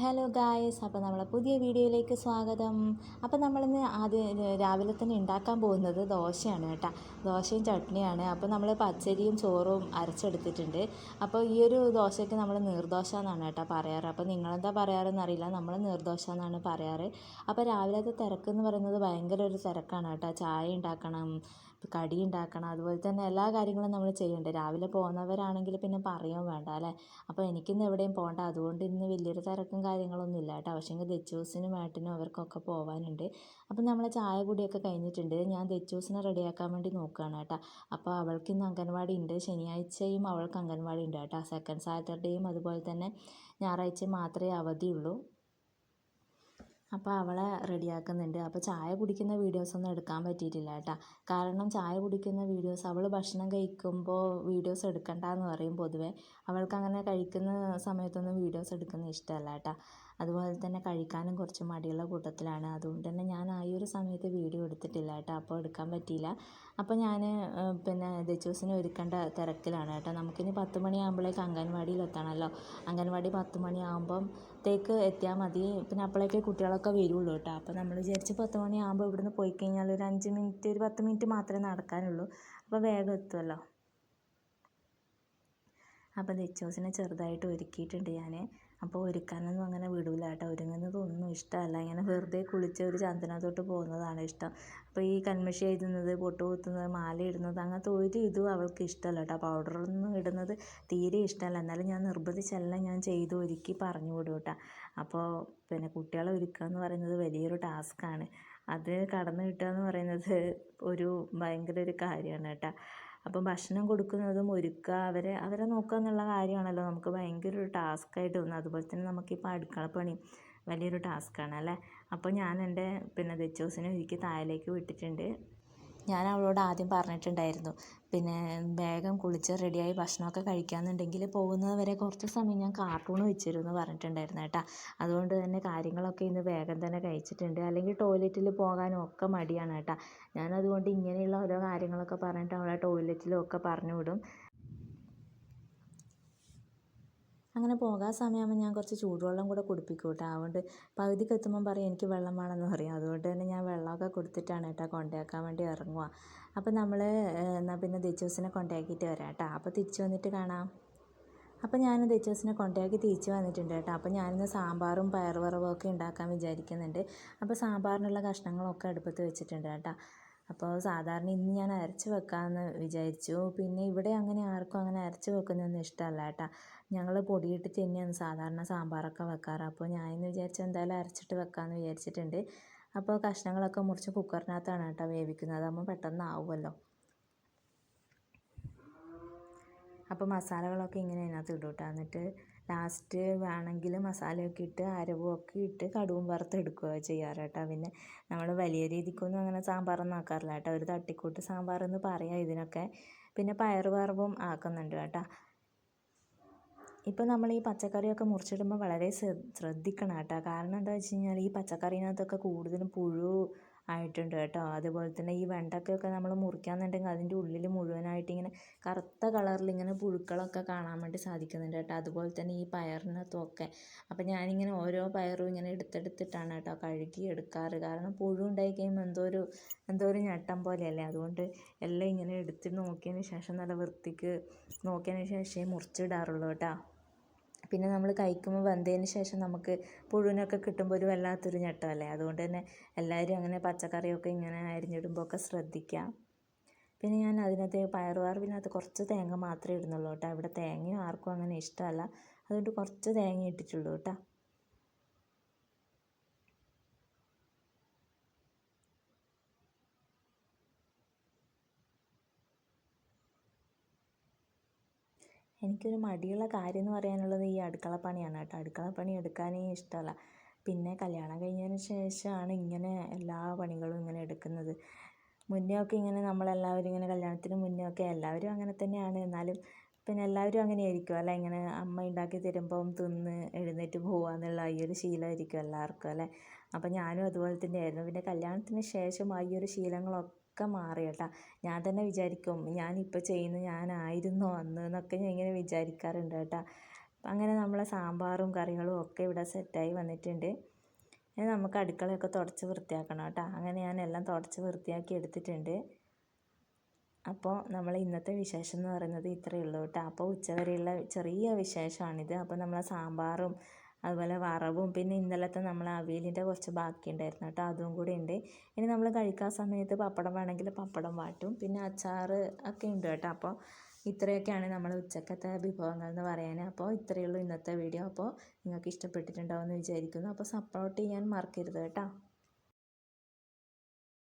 Hello guys അപ്പോൾ നമ്മളെ പുതിയ വീഡിയോയിലേക്ക് സ്വാഗതം. അപ്പോൾ നമ്മളിന്ന് ആദ്യം രാവിലെ തന്നെ ഉണ്ടാക്കാൻ പോകുന്നത് ദോശയാണ് കേട്ടോ. ദോശയും ചട്നിയാണ്. അപ്പോൾ നമ്മൾ പച്ചരിയും ചോറും അരച്ചെടുത്തിട്ടുണ്ട്. അപ്പോൾ ഈ ഒരു ദോശയ്ക്ക് നമ്മൾ നീർദോശ എന്നാണ് കേട്ടോ പറയാറ്. അപ്പോൾ നിങ്ങളെന്താ പറയാറെന്ന് അറിയില്ല. നമ്മൾ നീർദോശ എന്നാണ് പറയാറ്. അപ്പോൾ രാവിലത്തെ തിരക്ക് എന്ന് പറയുന്നത് ഭയങ്കര ഒരു തിരക്കാണ് കേട്ടോ. ചായ ഉണ്ടാക്കണം കടി ഉണ്ടാക്കണം അതുപോലെ തന്നെ എല്ലാ കാര്യങ്ങളും നമ്മൾ ചെയ്യണ്ടേ. രാവിലെ പോകുന്നവരാണെങ്കിൽ പിന്നെ പറയുകയും വേണ്ട അല്ലേ? അപ്പോൾ എനിക്കിന്ന് എവിടെയും പോകണ്ട അതുകൊണ്ട് ഇന്ന് വലിയൊരു തിരക്കും കാര്യങ്ങളൊന്നും ഇല്ല കേട്ടോ. പക്ഷേങ്കിൽ ദച്ചൂസിനും ഏട്ടനും അവർക്കൊക്കെ പോകാനുണ്ട് അപ്പം നമ്മൾ ചായ കുടിയൊക്കെ കഴിഞ്ഞിട്ടുണ്ട്. ഞാൻ ദച്ചൂസിനെ റെഡിയാക്കാൻ വേണ്ടി നോക്കുകയാണ് കേട്ടോ. അപ്പോൾ അവൾക്ക് ഇന്ന് അംഗൻവാടി ഉണ്ട്. ശനിയാഴ്ചയും അവൾക്ക് അംഗൻവാടി ഉണ്ട് കേട്ടോ. സെക്കൻഡ് സാറ്റർഡേയും അതുപോലെ തന്നെ ഞായറാഴ്ചയും മാത്രമേ അവധിയുള്ളൂ. അപ്പോൾ അവളെ റെഡിയാക്കുന്നുണ്ട്. അപ്പോൾ ചായ കുടിക്കുന്ന വീഡിയോസൊന്നും എടുക്കാൻ പറ്റിയിട്ടില്ല കേട്ടോ. കാരണം ചായ കുടിക്കുന്ന വീഡിയോസ് അവൾ ഭക്ഷണം കഴിക്കുമ്പോൾ വീഡിയോസ് എടുക്കണ്ട എന്ന് പറയും പൊതുവേ. അവൾക്ക് അങ്ങനെ കഴിക്കുന്ന സമയത്തൊന്നും വീഡിയോസ് എടുക്കുന്ന ഇഷ്ടമല്ല കേട്ടോ. അതുപോലെ തന്നെ കഴിക്കാനും കുറച്ച് മടിയുള്ള കൂട്ടത്തിലാണ്. അതുകൊണ്ട് തന്നെ ഞാൻ ആ ഒരു സമയത്ത് വീഡിയോ എടുത്തിട്ടില്ല കേട്ടോ. അപ്പോൾ എടുക്കാൻ പറ്റിയില്ല. അപ്പോൾ ഞാൻ പിന്നെ ദച്ചൂസിനെ ഒരുക്കേണ്ട തിരക്കിലാണ് കേട്ടോ. നമുക്കിനി പത്ത് മണിയാകുമ്പോഴേക്ക് അംഗൻവാടിയിൽ എത്തണമല്ലോ അംഗൻവാടി പത്ത് മണിയാകുമ്പം തേക്ക് എത്തിയാൽ മതി. പിന്നെ അപ്പോഴേക്ക് കുട്ടികളൊക്കെ വരുള്ളൂ കേട്ടോ. അപ്പോൾ നമ്മൾ വിചാരിച്ച് പത്ത് മണിയാകുമ്പോൾ ഇവിടുന്ന് പോയി കഴിഞ്ഞാൽ ഒരു അഞ്ച് മിനിറ്റ് ഒരു പത്ത് മിനിറ്റ് മാത്രമേ നടക്കാനുള്ളൂ. അപ്പോൾ വേഗം എത്തുമല്ലോ. അപ്പോൾ ദച്ചോസിനെ ചെറുതായിട്ട് ഒരുക്കിയിട്ടുണ്ട് ഞാൻ. അപ്പോൾ ഒരുക്കാനൊന്നും അങ്ങനെ വിടില്ല കേട്ടോ. ഒരുങ്ങുന്നതൊന്നും ഇഷ്ടമല്ല. ഇങ്ങനെ വെറുതെ കുളിച്ച് ഒരു ചന്ദനത്തോട്ട് പോകുന്നതാണ് ഇഷ്ടം. അപ്പോൾ ഈ കൺമഷി എഴുതുന്നത് പൊട്ട് കുത്തുന്നത് മാല ഇടുന്നത് അങ്ങനത്തെ ഒരു ഇതും അവൾക്ക് ഇഷ്ടമല്ല കേട്ടോ. പൗഡറൊന്നും ഇടുന്നത് തീരെ ഇഷ്ടമല്ല. എന്നാലും ഞാൻ നിർബന്ധിച്ചെല്ലാം ഞാൻ ചെയ്ത് ഒരുക്കി പറഞ്ഞു വിടും കേട്ടോ. അപ്പോൾ പിന്നെ കുട്ടികളെ ഒരുക്കുക എന്ന് പറയുന്നത് വലിയൊരു ടാസ്ക്കാണ്. അത് കടന്നു കിട്ടുക എന്ന് പറയുന്നത് ഒരു ഭയങ്കര ഒരു കാര്യമാണ് കേട്ടോ. അപ്പം ഭക്ഷണം കൊടുക്കുന്നതും ഒരുക്കുക അവരെ അവരെ നോക്കുക എന്നുള്ള കാര്യമാണല്ലോ. നമുക്ക് ഭയങ്കര ഒരു ടാസ്ക്കായിട്ട് തോന്നുന്നത്. അതുപോലെ തന്നെ നമുക്കിപ്പോൾ അടുക്കളപ്പണി വലിയൊരു ടാസ്ക്കാണ് അല്ലേ? അപ്പോൾ ഞാൻ എന്റെ പിന്നെ ദച്ചൂസിനെ ഒരുക്കി താഴേക്ക് വിട്ടിട്ടുണ്ട്. ഞാൻ അവളോട് ആദ്യം പറഞ്ഞിട്ടുണ്ടായിരുന്നു. പിന്നെ വേഗം കുളിച്ച് റെഡിയായി ഭക്ഷണമൊക്കെ കഴിക്കാമെന്നുണ്ടെങ്കിൽ പോകുന്നത് വരെ കുറച്ച് സമയം ഞാൻ കാർട്ടൂൺ വെച്ചിരുന്നു പറഞ്ഞിട്ടുണ്ടായിരുന്നു കേട്ടോ. അതുകൊണ്ട് തന്നെ കാര്യങ്ങളൊക്കെ ഇന്ന് വേഗം തന്നെ കഴിച്ചിട്ടുണ്ട്. അല്ലെങ്കിൽ ടോയ്ലറ്റിൽ പോകാനും ഒക്കെ മടിയാണ് കേട്ടോ. ഞാനതുകൊണ്ട് ഇങ്ങനെയുള്ള ഓരോ കാര്യങ്ങളൊക്കെ പറഞ്ഞിട്ട് അവളെ ടോയ്ലറ്റിലും ഒക്കെ പറഞ്ഞു വിടും അങ്ങനെ പോകാൻ സമയമാകുമ്പോൾ ഞാൻ കുറച്ച് ചൂടുവെള്ളം കൂടെ കുടിപ്പിക്കും കേട്ടോ അതുകൊണ്ട് പകുതിക്ക് എത്തുമ്പം പറയും എനിക്ക് വെള്ളം വേണമെന്ന് പറയും. അതുകൊണ്ട് തന്നെ ഞാൻ വെള്ളമൊക്കെ കൊടുത്തിട്ടാണ് കേട്ടോ കൊണ്ടാക്കാൻ വേണ്ടി ഇറങ്ങുക. അപ്പോൾ നമ്മൾ എന്നാൽ പിന്നെ ദച്ചൂസിനെ കൊണ്ടാക്കിയിട്ട് വരാം കേട്ടോ. അപ്പോൾ തിരിച്ചു വന്നിട്ട് കാണാം. അപ്പോൾ ഞാൻ ദച്ചൂസിനെ കൊണ്ടാക്കി തിരിച്ച് വന്നിട്ടുണ്ട് കേട്ടോ. അപ്പോൾ ഞാനിന്ന് സാമ്പാറും പയർവറവും ഒക്കെ ഉണ്ടാക്കാൻ വിചാരിക്കുന്നുണ്ട്. അപ്പോൾ സാമ്പാറിനുള്ള കഷ്ണങ്ങളൊക്കെ അടുപ്പത്ത് വെച്ചിട്ടുണ്ട് കേട്ടോ. അപ്പോൾ സാധാരണ ഇന്ന് ഞാൻ അരച്ച് വെക്കാമെന്ന് വിചാരിച്ചു. പിന്നെ ഇവിടെ അങ്ങനെ ആർക്കും അങ്ങനെ അരച്ച് വെക്കുന്നൊന്നും ഇഷ്ടമല്ല കേട്ടോ. ഞങ്ങൾ പൊടിയിട്ട് തന്നെയാണ് സാധാരണ സാമ്പാറൊക്കെ വെക്കാറ്. അപ്പോൾ എന്ന് വിചാരിച്ചു എന്തായാലും അരച്ചിട്ട് വെക്കാമെന്ന് വിചാരിച്ചിട്ടുണ്ട്. അപ്പോൾ കഷ്ണങ്ങളൊക്കെ മുറിച്ച് കുക്കറിനകത്താണ് കേട്ടോ വേവിക്കുന്നത്. അതാകുമ്പോൾ പെട്ടെന്ന് ആവുമല്ലോ അപ്പോൾ മസാലകളൊക്കെ ഇങ്ങനെ അതിനകത്ത് ഇടും കേട്ടോ. എന്നിട്ട് ലാസ്റ്റ് വേണമെങ്കിൽ മസാലയൊക്കെ ഇട്ട് അരവും ഒക്കെ ഇട്ട് കടുവും വറുത്തെടുക്കുക ചെയ്യാറ് കേട്ടോ. പിന്നെ നമ്മൾ വലിയ രീതിക്കൊന്നും അങ്ങനെ സാമ്പാറൊന്നും ആക്കാറില്ല കേട്ടോ. ഒരു തട്ടിക്കൂട്ട് സാമ്പാർ എന്ന് പറയാം ഇതിനൊക്കെ. പിന്നെ പയർ വറവും ആക്കുന്നുണ്ട് കേട്ടോ. ഇപ്പോൾ നമ്മൾ ഈ പച്ചക്കറിയൊക്കെ മുറിച്ചിടുമ്പോൾ വളരെ ശ്രദ്ധിക്കണം കേട്ടോ. കാരണം എന്താ വെച്ച് കഴിഞ്ഞാൽ ഈ പച്ചക്കറീനകത്തൊക്കെ കൂടുതലും പുഴു ആയിട്ടുണ്ട് കേട്ടോ. അതുപോലെ തന്നെ ഈ വെണ്ടക്കയൊക്കെ നമ്മൾ മുറിക്കാന്നുണ്ടെങ്കിൽ അതിന്റെ ഉള്ളിൽ മുഴുവനായിട്ട് ഇങ്ങനെ കറുത്ത കളറിൽ ഇങ്ങനെ പുഴുക്കളൊക്കെ കാണാൻ വേണ്ടി സാധിക്കുന്നുണ്ട് കേട്ടോ. അതുപോലെ തന്നെ ഈ പയറിനകത്തുമൊക്കെ. അപ്പം ഞാനിങ്ങനെ ഓരോ പയറും ഇങ്ങനെ എടുത്തെടുത്തിട്ടാണ് കേട്ടോ കഴുകി എടുക്കാറ് കാരണം പുഴു ഉണ്ടായി കഴിയുമ്പോൾ എന്തോ ഒരു എന്തോ ഒരു ഞെട്ടം പോലെയല്ലേ. അതുകൊണ്ട് എല്ലാം ഇങ്ങനെ എടുത്ത് നോക്കിയതിന് ശേഷം നല്ല വൃത്തിക്ക് നോക്കിയതിന് ശേഷമേ മുറിച്ചിടാറുള്ളൂ കേട്ടോ. പിന്നെ നമ്മൾ കഴിക്കുമ്പോൾ വെന്തതിന് ശേഷം നമുക്ക് പുഴുവിനൊക്കെ കിട്ടുമ്പോൾ ഒരു വല്ലാത്തൊരു ഞെട്ടമല്ലേ? അതുകൊണ്ട് തന്നെ എല്ലാവരും അങ്ങനെ പച്ചക്കറിയൊക്കെ ഇങ്ങനെ അരിഞ്ഞിടുമ്പോൾ ഒക്കെ ശ്രദ്ധിക്കുക പിന്നെ ഞാൻ അതിനകത്ത് പയറ് വറവിനകത്ത് കുറച്ച് തേങ്ങ മാത്രമേ ഇടുന്നുള്ളൂ കേട്ടോ. ഇവിടെ തേങ്ങ ആർക്കും അങ്ങനെ ഇഷ്ടമല്ല. അതുകൊണ്ട് കുറച്ച് തേങ്ങ ഇട്ടിട്ടുള്ളൂ കേട്ടോ. എനിക്കൊരു മടിയുള്ള കാര്യം എന്ന് പറയാനുള്ളത് ഈ അടുക്കള പണിയാണ് കേട്ടോ. അടുക്കള പണി എടുക്കാനേ ഇഷ്ടമല്ല. പിന്നെ കല്യാണം കഴിഞ്ഞതിന് ശേഷമാണ് ഇങ്ങനെ എല്ലാ പണികളും ഇങ്ങനെ എടുക്കുന്നത്. മുന്നേ ഒക്കെ ഇങ്ങനെ നമ്മളെല്ലാവരും ഇങ്ങനെ കല്യാണത്തിന് മുന്നേ ഒക്കെ എല്ലാവരും അങ്ങനെ തന്നെയാണ്. എന്നാലും പിന്നെ എല്ലാവരും അങ്ങനെ ആയിരിക്കും അല്ലേ? ഇങ്ങനെ അമ്മ ഉണ്ടാക്കി തരുമ്പം തിന്ന് എഴുന്നേറ്റ് പോകുക എന്നുള്ള ഈ ഒരു ശീലമായിരിക്കും എല്ലാവർക്കും. അല്ലേ? അപ്പം ഞാനും അതുപോലെ തന്നെയായിരുന്നു. പിന്നെ കല്യാണത്തിന് ശേഷം ആ ഈ ഒരു ശീലങ്ങളൊക്കെ ഒക്കെ മാറി കേട്ടോ. ഞാൻ തന്നെ വിചാരിക്കും ഞാനിപ്പോൾ ചെയ്യുന്ന ഞാനായിരുന്നോ അന്ന് എന്നൊക്കെ ഞാൻ ഇങ്ങനെ വിചാരിക്കാറുണ്ട് കേട്ടോ. അങ്ങനെ നമ്മളെ സാമ്പാറും കറികളും ഒക്കെ ഇവിടെ സെറ്റായി വന്നിട്ടുണ്ട്. ഇനി നമുക്ക് അടുക്കളയൊക്കെ തുടച്ച് വൃത്തിയാക്കണം കേട്ടോ. അങ്ങനെ ഞാൻ എല്ലാം തുടച്ച് വൃത്തിയാക്കി എടുത്തിട്ടുണ്ട്. അപ്പോൾ നമ്മൾ ഇന്നത്തെ വിശേഷം എന്ന് പറയുന്നത് ഇത്രയേ ഉള്ളൂ കേട്ടോ. അപ്പോൾ ഉച്ചവരെയുള്ള ചെറിയ വിശേഷമാണിത്. അപ്പോൾ നമ്മളെ സാമ്പാറും അതുപോലെ വറവും പിന്നെ ഇന്നലത്തെ നമ്മൾ അവിയലിന്റെ കുറച്ച് ബാക്കി ഉണ്ടായിരുന്നു കേട്ടോ അതും കൂടി ഉണ്ട്. ഇനി നമ്മൾ കഴിക്കാൻ സമയത്ത് പപ്പടം വേണമെങ്കിൽ പപ്പടം വാട്ടും. പിന്നെ അച്ചാർ ഒക്കെ ഉണ്ട് കേട്ടോ അപ്പോൾ ഇത്രയൊക്കെയാണ് നമ്മൾ ഉച്ചക്കത്തെ വിഭവങ്ങൾ എന്ന് പറയാൻ. അപ്പോൾ ഇത്രയേ ഉള്ളൂ ഇന്നത്തെ വീഡിയോ. അപ്പോൾ നിങ്ങൾക്ക് ഇഷ്ടപ്പെട്ടിട്ടുണ്ടാവുമെന്ന് വിചാരിക്കുന്നു. അപ്പോൾ സപ്പോർട്ട് ചെയ്യാൻ മറക്കരുത് കേട്ടോ.